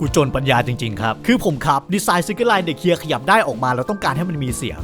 กูจนปัญญาจริง ๆ ครับ คือผมครับ ดีไซน์สติกเกอร์ไลน์เด็กเฮียขยับได้ออกมา แล้วต้องการให้มันมีเสียง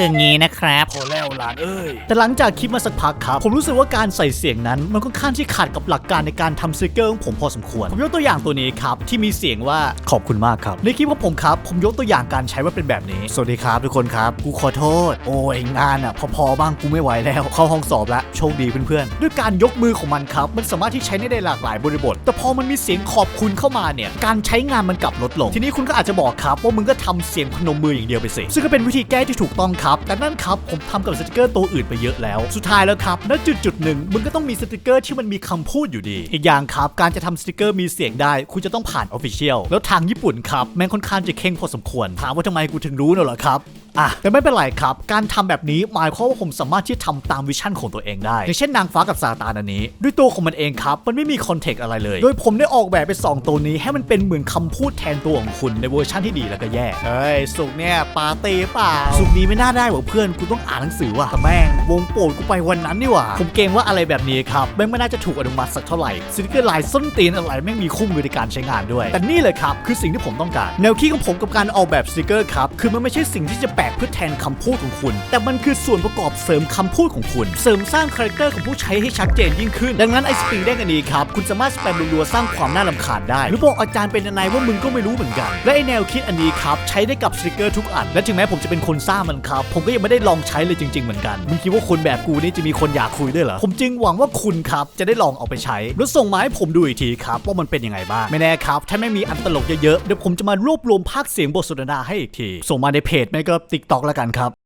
คืองี้นะครับ พอแล้วหลานเอ้ย แต่หลังจากคลิปมาสักพักครับ ผมรู้สึกว่าการใส่เสียงนั้น มันค่อนข้างที่ขัดกับหลักการในการทำสติกเกอร์ของผมพอสมควร ผมยกตัวอย่างตัวนี้ครับ ที่มีเสียงว่าขอบคุณมากครับ ในคลิปของผมครับ ผมยกตัวอย่างการใช้ว่าเป็นแบบนี้ สวัสดีครับทุกคนครับ กูขอโทษ โอ้ยงานอะ พอๆบ้างกูไม่ไหวแล้ว เข้าห้องสอบแล้วโชคดีเพื่อนๆ ด้วยการยกมือของมันครับ มันสามารถที่ใช้ได้หลากหลายบริบท แต่พอมันมีเสียงขอบคุณเข้ามาเนี่ย การใช้งานมันกลับลดลง ทีนี้คุณก็อาจจะบอกครับว่ามึงก็ทำเสียงพนมมืออย่างเดียวไปสิซึ่งก็เป็นวิธีแก้ที่ถูกต้องครับแต่นั่นครับผมทำกับสติกเกอร์ตัวอื่นไปเยอะแล้ว สุดท้ายแล้วครับณจุดจุดหนึ่งมึงก็ต้องมีสติกเกอร์ที่มันมีคำพูดอยู่ดี อีกอย่างครับ การจะทำสติกเกอร์มีเสียงได้ คุณจะต้องผ่านออฟฟิเชียลแล้วทางญี่ปุ่นครับแม่งค่อนข้างจะเข่งพอสมควร ถามว่าทำไมกูถึงรู้เนอะเหรอครับ อะแต่ไม่เป็นไรครับ การทำแบบนี้หมายความว่าผมสามารถที่จะทำตามวิชั่นของตัวเองได้ อย่างเช่นนางฟ้ากับซาตานอันนี้ ด้วยตัวของมันเองครับ มันไม่มีคอนเทกต์อะไรเลย โดยผมได้ออกแบบไป2ตัวนี้ให้มันเป็นเหมือนคำพูดแทนตัวของคุณในเวอร์ชันที่ดีแล้วก็แย่ เฮ้ย สุกเนี่ยปาเต้เปล่า สุกนี้ไม่น่าได้หว่าเพื่อนกูต้องอ่านหนังสือว่ะแต่แม่งวงโปรดกูไปวันนั้นนี่หว่าผมเกรงว่าอะไรแบบนี้ครับแม่งไม่น่าจะถูกอนุมัติสักเท่าไหร่สติกเกอร์ลายส้นตีนอะไรแม่งมีคู่มือในการใช้งานด้วย แต่นี่เลยครับคือสิ่งที่ผมต้องการ แนวคิดของผมกับการออกแบบสติกเกอร์ครับคือมันไม่ใช่สิ่งที่จะแปลกเพื่อแทนคำพูดของคุณ แต่มันคือส่วนประกอบเสริมคำพูดของคุณ เสริมสร้างคาแรคเตอร์ของผู้ใช้ให้ชัดเจนยิ่งขึ้น ดังนั้นไอ้สปริงเด้งอันนี้ครับ คุณสามารถสแปมรัวๆสร้างความน่ารำคาญได้ หรือบอกอาจารย์เป็นนายว่ามึงก็ไม่รู้เหมือนกัน และไอแนวคิดอันนี้ครับใช้ได้กับสติกเกอร์ทุกอัน และถึงแม้ผมจะเป็นคนสร้างมันครับผมก็ยังไม่ได้ลองใช้เลยจริง ๆเหมือนกันมึงคิดว่าคนแบบกูนี่จะมีคนอยากคุยด้วยเหรอผมจึงหวังว่าคุณครับจะได้ลองเอาไปใช้แล้วส่งมาให้ผมดูอีกทีครับว่ามันเป็นยังไงบ้างไม่แน่ครับถ้าไม่มีอันตลกเยอะๆเดี๋ยวผมจะมารวบรวมภาคเสียงบทสนทนาให้อีกทีส่งมาในเพจไม่ก็ติ๊กต็อกแล้วกันครับ